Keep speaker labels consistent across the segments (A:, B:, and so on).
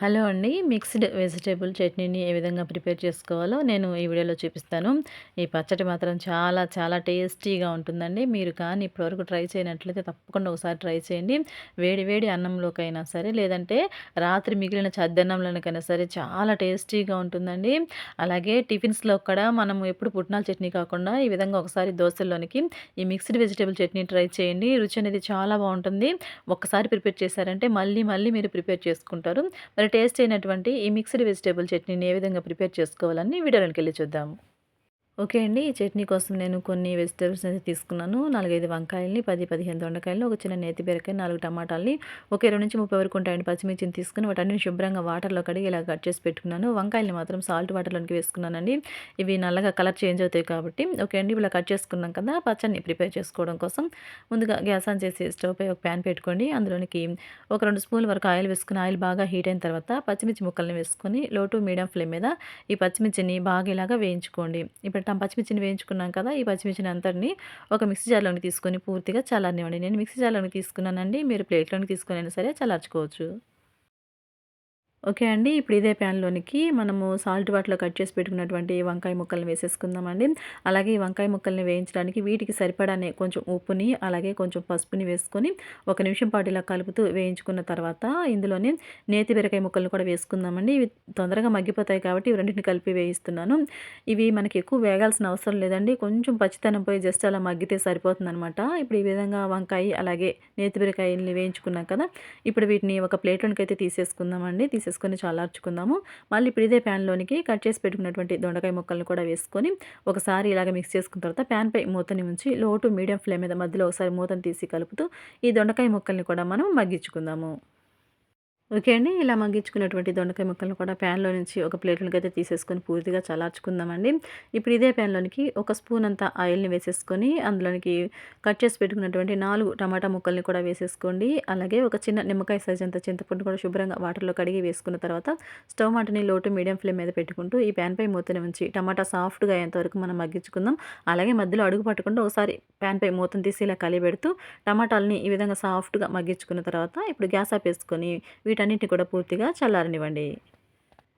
A: Hello అండి mixed vegetable చట్నీని ఏ విధంగా ప్రిపేర్ చేసుకోవాలో నేను ఈ వీడియోలో చూపిస్తాను. ఈ పచ్చడి మాత్రం చాలా చాలా టేస్టీగా ఉంటుందండి. మీరు కానీ ఇప్పటివరకు ట్రై చేయనట్లయితే తప్పకుండా ఒకసారి ట్రై చేయండి. వేడి వేడి అన్నంలోకైనా సరే లేదంటే రాత్రి మిగిలిన చద్దన్నంలోకైనా సరే చాలా టేస్టీగా ఉంటుందండి. అలాగే టిఫిన్స్లో కూడా మనం ఎప్పుడు పుట్నాల చట్నీ కాకుండా ఈ విధంగా ఒకసారి దోశల్లోనికి ఈ మిక్స్డ్ వెజిటేబుల్ చట్నీ ట్రై చేయండి. రుచి అనేది చాలా బాగుంటుంది. ఒక్కసారి ప్రిపేర్ చేశారంటే మళ్ళీ మళ్ళీ మీరు ప్రిపేర్ చేసుకుంటారు. మరి టేస్ట్ అయినటువంటి ఈ మిక్స్డ్ వెజిటేబుల్ చట్నీని ఏ విధంగా ప్రిపేర్ చేసుకోవాలని వీడియోలోకి వెళ్ళి చూద్దాము. ఓకే అండి. ఈ చట్నీ కోసం నేను కొన్ని వెజిటేబుల్స్ అయితే తీసుకున్నాను. నాలుగైదు వంకాయలని పది పదిహేను దొండకాయలు ఒక చిన్న నేతి బీరకాయ నాలుగు టమాటాలని ఒక ఇరవై నుంచి ముప్పై వరకు ఉంటాయండి పచ్చిమిర్చిని తీసుకుని వాటన్ని శుభ్రంగా వాటర్లో కడిగి ఇలా కట్ చేసి పెట్టుకున్నాను. వంకాయలని మాత్రం సాల్ట్ వాటర్లోకి వేసుకున్నానండి. ఇవి నల్లగా కలర్ చేంజ్ అవుతాయి కాబట్టి. ఓకే అండి ఇలా కట్ చేసుకున్నాం కదా పచ్చడిని ప్రిపేర్ చేసుకోవడం కోసం. ముందుగా గ్యాస్ ఆన్ చేసి స్టవ్ పై ఒక ప్యాన్ పెట్టుకోండి. అందులోనికి ఒక రెండు స్పూన్ల వరకు ఆయిల్ వేసుకుని ఆయిల్ బాగా హీట్ అయిన తర్వాత పచ్చిమిర్చి ముక్కల్ని వేసుకొని లో టు మీడియం ఫ్లేమ్ మీద ఈ పచ్చిమిర్చిని బాగా ఇలాగా వేయించుకోండి. ఇప్పుడు పచ్చిమిర్చిని వేయించుకున్నాం కదా ఈ పచ్చిమిర్చిని అంతటిని ఒక మిక్సీ జార్లోకి తీసుకొని పూర్తిగా చల్లారనివ్వండి. నేను మిక్సీ జార్లోకి తీసుకున్నానండి మీరు ప్లేట్లోకి తీసుకొని అయినా సరే చల్లార్చుకోవచ్చు. ఓకే అండి. ఇప్పుడు ఇదే ప్యాన్లోనికి మనము సాల్ట్ వాటర్లో కట్ చేసి పెట్టుకున్నటువంటి వంకాయ ముక్కల్ని వేసేసుకుందామండి. అలాగే ఈ వంకాయ ముక్కల్ని వేయించడానికి వీటికి సరిపడానే కొంచెం ఉప్పుని అలాగే కొంచెం పసుపుని వేసుకొని ఒక నిమిషం పాటు ఇలా కలుపుతూ వేయించుకున్న తర్వాత ఇందులోనే నేతి బీరకాయ ముక్కలను కూడా వేసుకుందామండి. ఇవి తొందరగా మగ్గిపోతాయి కాబట్టి ఇవి రెండింటిని కలిపి వేయిస్తున్నాను. ఇవి మనకి ఎక్కువ వేగాల్సిన అవసరం లేదండి. కొంచెం పచ్చితనం పోయి జస్ట్ అలా మగ్గితే సరిపోతుందనమాట ఇప్పుడు ఈ విధంగా వంకాయ అలాగే నేతి బీరకాయల్ని వేయించుకున్నాం కదా. ఇప్పుడు వీటిని ఒక ప్లేట్లోనికి అయితే తీసేసుకుందామండి. తీసే వేసేసుకొని చల్లార్చుకుందాము. మళ్ళీ ఇప్పుడు ఇదే ప్యాన్లోనికి కట్ చేసి పెట్టుకున్నటువంటి దొండకాయ ముక్కలను కూడా వేసుకొని ఒకసారి ఇలాగ మిక్స్ చేసుకున్న తర్వాత ప్యాన్పై మూతని ఉంచి లో టు మీడియం ఫ్లేమ్ మీద మధ్యలో ఒకసారి మూతను తీసి కలుపుతూ ఈ దొండకాయ ముక్కల్ని కూడా మనం మగ్గించుకుందాము. ఓకే అండి. ఇలా మగ్గించుకున్నటువంటి దొండకాయ ముక్కలను కూడా ప్యాన్లో నుంచి ఒక ప్లేట్లోకి అయితే తీసేసుకొని పూర్తిగా చల్లార్చుకుందామండి. ఇప్పుడు ఇదే ప్యాన్లోనికి ఒక స్పూన్ అంతా ఆయిల్ని వేసేసుకొని అందులోనికి కట్ చేసి పెట్టుకున్నటువంటి నాలుగు టమాటా ముక్కల్ని కూడా వేసేసుకోండి. అలాగే ఒక చిన్న నిమ్మకాయ సైజ్ అంత చింతపండు కూడా శుభ్రంగా వాటర్లో కడిగి వేసుకున్న తర్వాత స్టవ్ మాటని లోటు మీడియం ఫ్లేమ్ మీద పెట్టుకుంటూ ఈ ప్యాన్పై మూతని ఉంచి టమాటా సాఫ్ట్గా అయ్యేంతవరకు మనం మగ్గించుకుందాం. అలాగే మధ్యలో అడుగు పట్టకుండా ఒకసారి ప్యాన్పై మూతను తీసి ఇలా కలిపెడుతూ టమాటాలని ఈ విధంగా సాఫ్ట్గా మగ్గించుకున్న తర్వాత ఇప్పుడు గ్యాస్ ఆపేసుకొని వీటి వీటన్నిటి కూడా పూర్తిగా చల్లారనివ్వండి.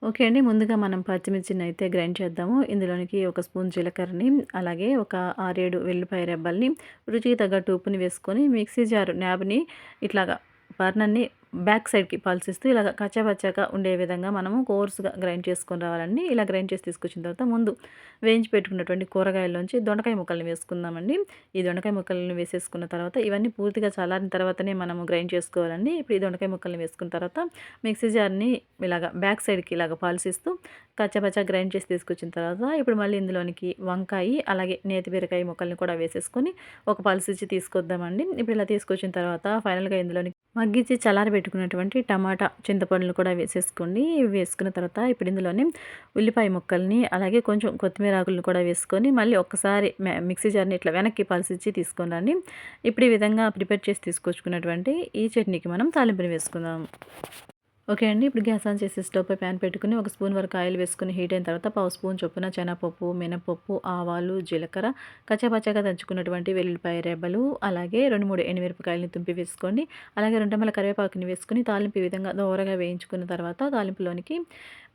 A: ఓకే అండి ముందుగా మనం పచ్చిమిర్చిని అయితే గ్రైండ్ చేద్దాము. ఇందులోనికి ఒక స్పూన్ జీలకర్రని అలాగే ఒక ఆరేడు వెల్లిపాయ రెబ్బల్ని రుచికి తగ్గట్టు ఉప్పుని వేసుకొని మిక్సీ జారు న్యాబ్ని ఇట్లాగా బర్నర్ని బ్యాక్ సైడ్కి పల్సిస్తూ ఇలా కచ్చాపచ్చాగా ఉండే విధంగా మనము కోర్సుగా గ్రైండ్ చేసుకొని రావాలండి. ఇలా గ్రైండ్ చేసి తీసుకొచ్చిన తర్వాత ముందు వేయించి పెట్టుకున్నటువంటి కూరగాయల్లోంచి దొండకాయ ముక్కలను వేసుకుందామండి. ఈ దొండకాయ ముక్కలను వేసేసుకున్న తర్వాత ఇవన్నీ పూర్తిగా చల్లారిన తర్వాతనే మనము గ్రైండ్ చేసుకోవాలండి. ఇప్పుడు ఈ దొండకాయ ముక్కలను వేసుకున్న తర్వాత మిక్సీ జార్ని ఇలాగ బ్యాక్ సైడ్కి ఇలాగ పాల్సిస్తూ కచ్చాపచ్చా గ్రైండ్ చేసి తీసుకొచ్చిన తర్వాత ఇప్పుడు మళ్ళీ ఇందులోనికి వంకాయ అలాగే నేతి బీరకాయ ముక్కల్ని కూడా వేసేసుకొని ఒక పల్సిచ్చి తీసుకొద్దామండి. ఇప్పుడు ఇలా తీసుకొచ్చిన తర్వాత ఫైనల్గా ఇందులోని మగ్గించి చల్లార పెట్టుకున్నటువంటి టమాటా చింతపండులు కూడా వేసేసుకోండి. ఇవి వేసుకున్న తర్వాత ఇప్పుడు ఇందులోనే ఉల్లిపాయ ముక్కల్ని అలాగే కొంచెం కొత్తిమీర ఆకులను కూడా వేసుకొని మళ్ళీ ఒక్కసారి మిక్సీ జార్ని ఇట్లా వెనక్కి పలిసిచ్చి తీసుకుని ఇప్పుడు ఈ విధంగా ప్రిపేర్ చేసి తీసుకొచ్చుకున్నటువంటి ఈ చట్నీకి మనం తాలింపుని వేసుకుందాం. ఓకే అండి ఇప్పుడు గ్యాస్ ఆన్ చేసి స్టవ్ పై ప్యాన్ పెట్టుకుని ఒక స్పూన్ వరకు ఆయిల్ వేసుకుని హీట్ అయిన తర్వాత పావు స్పూన్ చొప్పున శనగపప్పు మినపప్పు ఆవాలు జీలకర్ర కచ్చాపచ్చాగా దంచుకున్నటువంటి వెల్లుల్లిపాయ రెబ్బలు అలాగే రెండు మూడు ఎండుమిరపకాయలని తుంపి వేసుకోండి. అలాగే రెండమ్మల కరివేపాకుని వేసుకుని తాలింపు ఈ విధంగా దోరగా వేయించుకున్న తర్వాత తాలింపులోనికి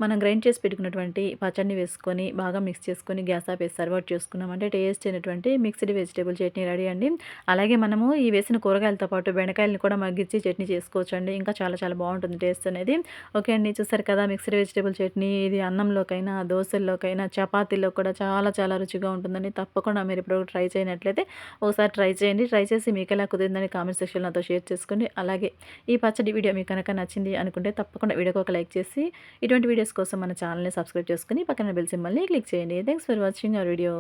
A: మనం గ్రైండ్ చేసి పెట్టుకున్నటువంటి పచ్చడిని వేసుకొని బాగా మిక్స్ చేసుకొని గ్యాస్ ఆపేసి సర్వ్ చేసుకున్నామంటే టేస్ట్ అయినటువంటి మిక్స్డ్ వెజిటేబుల్ చట్నీ రెడీ అండి. అలాగే మనము ఈ వేసిన కూరగాయలతో పాటు బెండకాయలను కూడా మగ్గించి చట్నీ చేసుకోవచ్చు అండి ఇంకా చాలా చాలా బాగుంటుంది టేస్ట్ అనేది. ఓకే అండి చూసారు కదా మిక్స్డ్ వెజిటేబుల్ చట్నీ. ఇది అన్నంలోకైనా దోశల్లోకైనా చపాతీలో కూడా చాలా చాలా రుచిగా ఉంటుందండి. తప్పకుండా మీరు ఇప్పుడు ట్రై చేయనట్లయితే ఒకసారి ట్రై చేయండి. ట్రై చేసి మీకు ఎలా కుదిరిందని కామెంట్ సెక్షన్లో నాతో షేర్ చేసుకోండి. అలాగే ఈ పచ్చడి వీడియో మీకు కనుక నచ్చింది అనుకుంటే తప్పకుండా వీడియోకి ఒక లైక్ చేసి ఇటువంటి వీడియోస్ వీడియోస్ కోసం మన ఛానల్ని సబ్స్క్రైబ్ చేసుకుని పక్కన బెల్ సింబల్ని క్లిక్ చేయండి. Thanks for watching our video